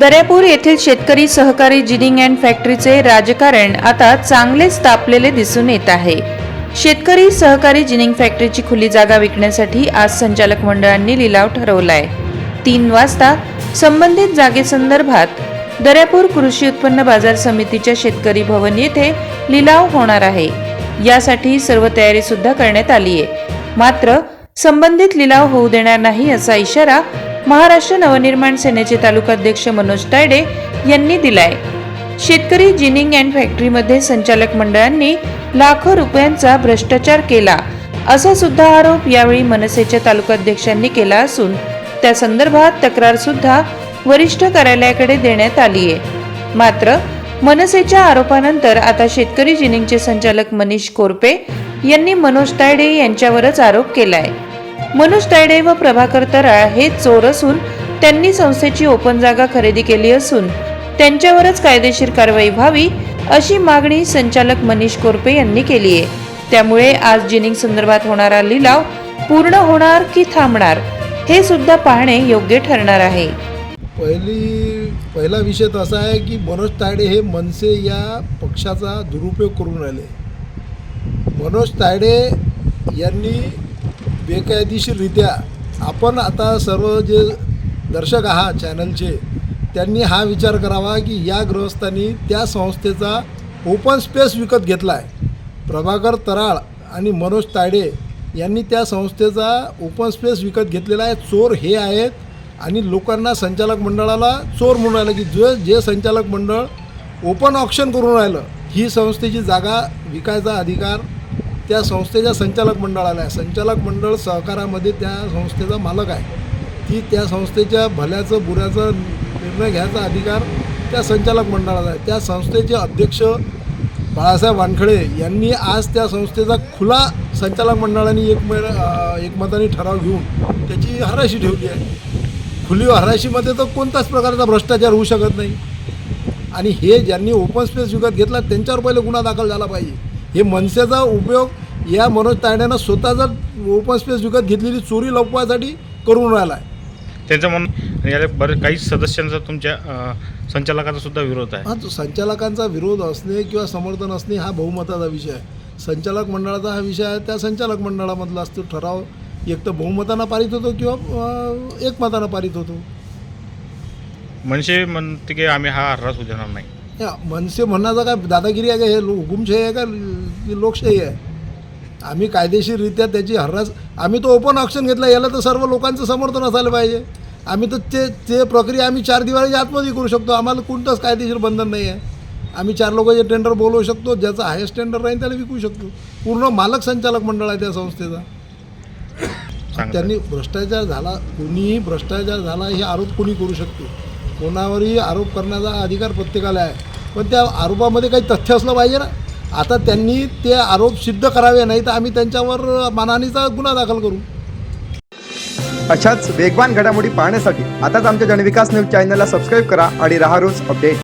दर्यापूर येथील शेतकरी सहकारी जिनिंग अँड फॅक्टरीचे राजकारण आता चांगलेच तापलेले दिसून येत आहे. शेतकरी सहकारी जिनिंग फॅक्टरीची खुली जागा विकण्यासाठी आज संचालक मंडळांनी लिलाव ठरवलाय. तीन वाजता संबंधित जागेसंदर्भात दर्यापूर कृषी उत्पन्न बाजार समितीच्या शेतकरी भवन येथे लिलाव होणार आहे. यासाठी सर्व तयारी सुद्धा करण्यात आली आहे मात्र संबंधित लिलाव होऊ देणार नाही असा इशारा महाराष्ट्र नवनिर्माण सेनेचे तालुकाध्यक्ष मनोज तायडे यांनी दिलाय. शेतकरी जिनिंग अँड फॅक्टरीमध्ये संचालक मंडळांनी लाखो रुपयांचा भ्रष्टाचार केला असा सुद्धा आरोप यावेळी मनसेच्या तालुकाध्यक्षांनी केला असून त्या संदर्भात तक्रार सुद्धा वरिष्ठ कार्यालयाकडे देण्यात आली आहे मात्र मनसेच्या आरोपानंतर आता शेतकरी जिनिंगचे संचालक मनीष कोरपे यांनी मनोज तायडे यांच्यावरच आरोप केलाय. मनोज तायडे व प्रभाकर तराळ हे चोर असून त्यांनी संस्थेची ओपन जागा खरेदी केली असून त्यांच्यावरच कायदेशीर कारवाई व्हावी अशी मागणी संचालक मनीष कोरपे यांनी केली आहे. त्यामुळे आज जिनिंग संदर्भात होणारा लिलाव पूर्ण होणार की थांबणार हे सुद्धा पाहणे योग्य ठरणार आहे. पहिली पहिला विषय तर असा आहे की मनोज तायडे हे मनसे या पक्षाचा दुरुपयोग करून राहिले. मनोज तायडे यांनी बेकायदेशीररित्या आपण आता सर्व जे दर्शक आहात चॅनलचे त्यांनी हा विचार करावा की या गृहस्थांनी त्या संस्थेचा ओपन स्पेस विकत घेतला आहे प्रभाकर तराळ आणि मनोज तायडे यांनी त्या संस्थेचा ओपन स्पेस विकत घेतलेला आहे. चोर हे आहेत. आणि लोकांना संचालक मंडळाला चोर म्हणून राहिलं की जे जे संचालक मंडळ ओपन ऑप्शन करून राहिलं ही संस्थेची जागा विकायचा अधिकार त्या संस्थेच्या संचालक मंडळाला आहे. संचालक मंडळ सहकारामध्ये त्या संस्थेचा मालक आहे. ती त्या संस्थेच्या भल्याचं बुऱ्याचं निर्णय घ्यायचा अधिकार त्या संचालक मंडळाला आहे. त्या संस्थेचे अध्यक्ष बाळासाहेब वानखडे यांनी आज त्या संस्थेचा खुला संचालक मंडळाने एकमे एकमताने ठराव घेऊन त्याची हराशी ठेवली आहे. खुली हराशीमध्ये तर कोणताच प्रकारचा भ्रष्टाचार होऊ शकत नाही. आणि हे ज्यांनी ओपन स्पेस विकत घेतला त्यांच्यावर पहिले गुन्हा दाखल झाला पाहिजे. हे मनसेचा उपयोग या मनोज तायड्यानं स्वतः जर ओपन स्पेस विकत घेतलेली चोरी लपवायसाठी करून राहिला आहे त्यांचं म्हणणं आणि याला बरेच काही सदस्यांचा तुमच्या संचालकाचा सुद्धा विरोध आहे. हा तो संचालकांचा विरोध असणे किंवा समर्थन असणे हा बहुमताचा विषय आहे. संचालक मंडळाचा हा विषय आहे त्या संचालक मंडळामधला असतो ठराव एक तर बहुमतानं पारित होतो किंवा एकमतानं पारित होतो. मनसे म्हणते की आम्ही हा हर्रास होऊ देणार नाही. या मनसे म्हणण्याचा काय दादागिरी आहे का? हे लो- हुकुमशाही आहे का? की लोकशाही आहे. आम्ही कायदेशीररित्या त्याची हर्रास आम्ही तो ओपन ऑप्शन घेतला याला तर सर्व लोकांचं समर्थन असायला पाहिजे. आम्ही तर ते ते प्रक्रिया आम्ही चार दिवाळीच्या आतमध्ये करू शकतो. आम्हाला कोणतंच कायदेशीर बंधन नाही आहे. आम्ही चार लोकांचे टेंडर बोलवू शकतो. ज्याचा हायेस्ट टेंडर राहील त्याला विकू शकतो. पूर्ण मालक संचालक मंडळ आहे त्या संस्थेचा. त्यांनी भ्रष्टाचार झाला कोणीही भ्रष्टाचार झाला हे आरोप कोणी करू शकतो? कोणावरही आरोप करण्याचा अधिकार प्रत्येकाला आहे. पण त्या आरोपामध्ये काही तथ्य असलं पाहिजे ना? आता त्यांनी ते आरोप सिद्ध करावे नाही तर आम्ही त्यांच्यावर मानहानीचा गुन्हा दाखल करू. अशाच वेगवान घडामोडी पाहण्यासाठी आताच आमच्या जनविकास न्यूज चॅनलला सबस्क्राईब करा आणि राहा रोज अपडेट.